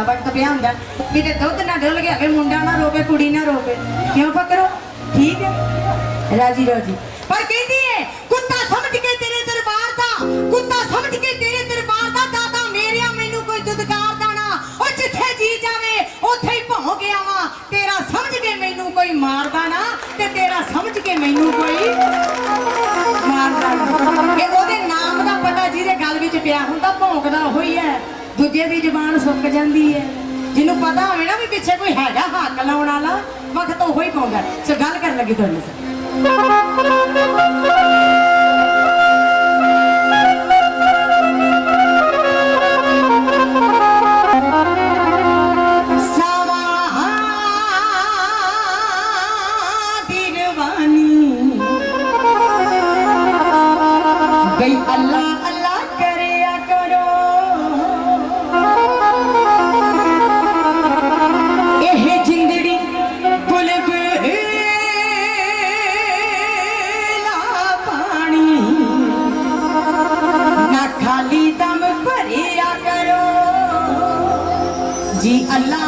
ਹੁੰਦਾ ਵਕਤ ਪਿਆ ਹੁੰਦਾ। ਕਿਤੇ ਦੁੱਧ ਨਾ ਡੁੱਲ ਗਿਆ ਵੇ ਮੁੰਡਾ ਨਾ ਰੋਵੇ, ਕੁੜੀ ਨਾ ਰੋਵੇ। ਕਿਉਂ ਫਕਰੋ? ਠੀਕ ਹੈ? ਰਾਜੀ ਰਾਜੀ। ਪਰ ਕਹਿੰਦੀ ਹੈ ਕੁੱਤਾ ਸਮਝ ਕੇ ਤੇਰੇ ਦਰਬਾਰ ਦਾ, ਕੁੱਤਾ ਸਮਝ ਕੇ ਤੇਰੇ ਦਰਬਾਰ ਦਾ ਦਾਦਾ ਮੇਰਿਆ ਮੈਨੂੰ ਕੋਈ ਦੁਦਕਾਰ ਦਾਣਾ। ਉਹ ਜਿੱਥੇ ਜੀ ਜਾਵੇ, ਉੱਥੇ ਹੀ ਭੌਂ ਗਿਆ ਵਾ ਤੇਰਾ ਸਮਝ ਕੇ ਮੈਨੂੰ ਕੋਈ ਮਾਰਦਾ ਨਾ, ਤੇ ਤੇਰਾ ਸਮਝ ਕੇ ਮੈਨੂੰ ਕੋਈ ਦੂਜੇ ਦੀ ਜ਼ੁਬਾਨ ਸੁੱਕ ਜਾਂਦੀ ਹੈ। ਜਿਹਨੂੰ ਪਤਾ ਹੋਵੇ ਨਾ ਵੀ ਪਿੱਛੇ ਕੋਈ ਹੈਗਾ ਹੱਕ ਲਾਉਣ ਵਾਲਾ, ਵਕਤ ਉਹੀ ਪਾਉਂਦਾ। ਸੋ ਗੱਲ ਕਰਨ ਲੱਗੀ ਤੁਹਾਡੇ ਨਾਲ ਜੀ ਅੱਲਾ